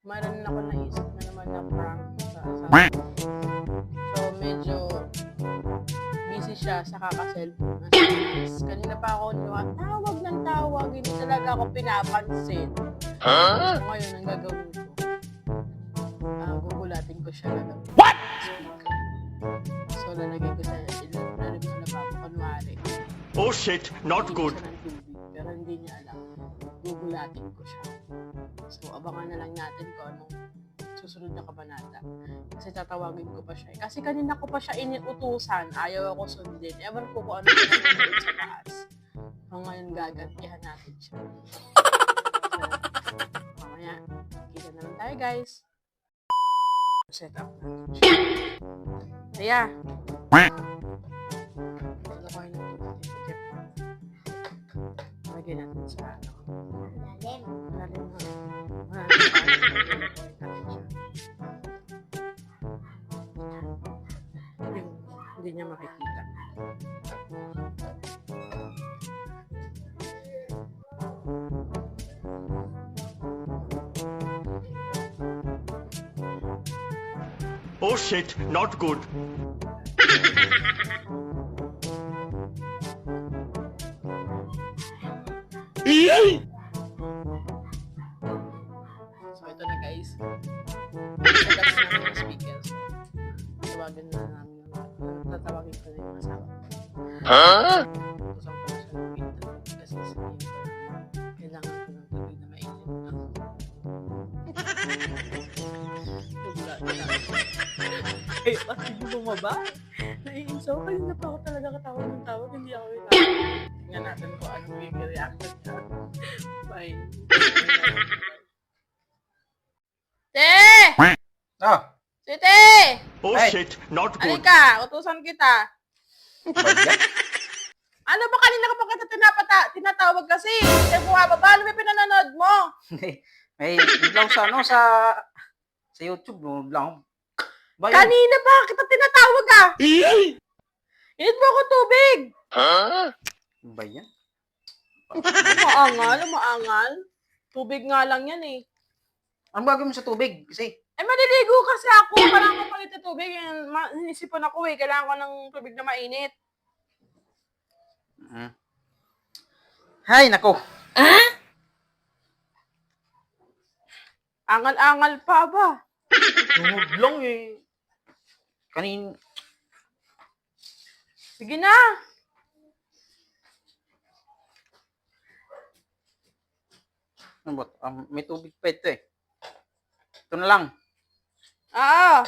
Mayroon ako naisip na naman na prank sa asawa. ko. So, medyo busy siya sa kakaselfone. Tapos, Kanina pa ako niwa, tawag ng tawag, hindi talaga ako pinapansin. So, ngayon, ang gagawin ko, ah, gugulatin ko siya na lang. What? So, lalagay ko sa ilalim sa lababo, kunwari. Oh shit, not good. Pero hindi niya alam. Gugulatin ko siya. So, abangan na lang natin kung anong susunod na kabanata. Kasi tatawagin ko pa siya. eh. Kasi kanina ko pa siya iniutusan. Ayaw ako sundin. Ewan ko kung ano yung sa taas. So, ngayon gagantihan natin siya. So, mamaya, kita na lang tayo guys. Set up natin siya. Kaya, Jeff? Lagyan natin sa Hindi niya makikita. Oh shit, not good. So, ito na guys. Na yung speakers. Tawagan na namin yung tatawagin ko na yung asawa ko. Huh? Utusan ko ng internet kasi ko na kailangan ko ng tubig na mainit. Tugla na. Ay, pati yung bumaba. Naiinsaw. Kanina pa ako talaga katawag ng tawag. Hindi ako itawag. Tingnan natin kung ano yung reaction Bye. Te! Oh, Tete! Oh Hey. shit, not good. Halika, utusan kita. bagyan. Ano ba kanina ka pa kita tinapata, tinatawag kasi? Hindi mo ano ba pinanonood mo? May biglaw sa ano, sa sa YouTube, biglaw. Ba yun? Kanina pa kita tinatawag ah! Init mo ako tubig! Ba yan? Maangal, maangal. Tubig nga lang yan eh. Ano bagay mo sa tubig? Kasi, Eh, maliligo kasi ako. Kailangan ko palit ng tubig. Ma- Inisipan ako eh. Kailangan ko ng tubig na mainit. mm. Hay, nako. Angal-angal pa ba? Tuhog lang eh. Kanin, Sige na. Ano ba? Um, may tubig pa ito eh. Ito na lang. Ah.